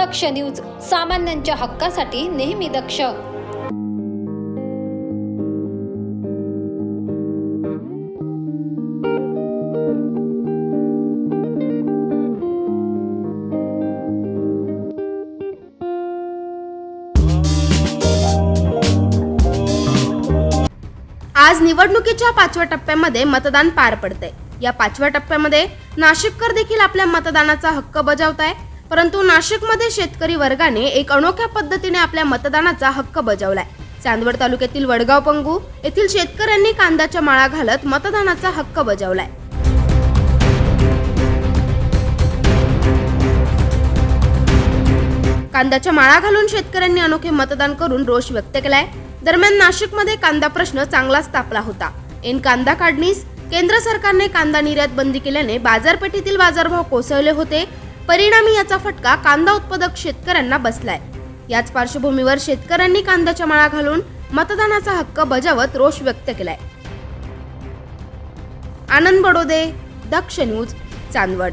दक्ष news सामान्यांच्या हक्कासाठी नेहमी दक्ष. आज निवडणुकीच्या पाचव्या टप्प्यामध्ये मतदान पार पडते या पाचव्या टप्प्यामध्ये नाशिककर देखील आपल्या मतदानाचा हक्क बजावत आहे परंतु नाशिकमध्ये शेतकरी वर्गाने एक अनोख्या पद्धतीने आपल्या मतदानाचा हक्क बजावलाय. चांदवड तालुक्यातील वडगाव पंगू येथील शेतकऱ्यांनी कांद्याच्या माळा घालत मतदानाचा हक्क बजावलाय. कांद्याच्या माळा घालून शेतकऱ्यांनी अनोखे मतदान करून रोष व्यक्त केलाय. दरम्यान नाशिकमध्ये कांदा प्रश्न चांगलाच तापला होता. एन कांदा काढणीस केंद्र सरकारने कांदा निर्यात बंदी केल्याने बाजारपेठेतील बाजारभाव कोसळले होते. परिणामी याचा फटका कांदा उत्पादक शेतकऱ्यांना बसलाय. याच पार्श्वभूमीवर शेतकऱ्यांनी कांद्याच्या माळा घालून मतदानाचा हक्क बजावत रोष व्यक्त केलाय. आनंद बडोदे दक्ष न्यूज चांदवड.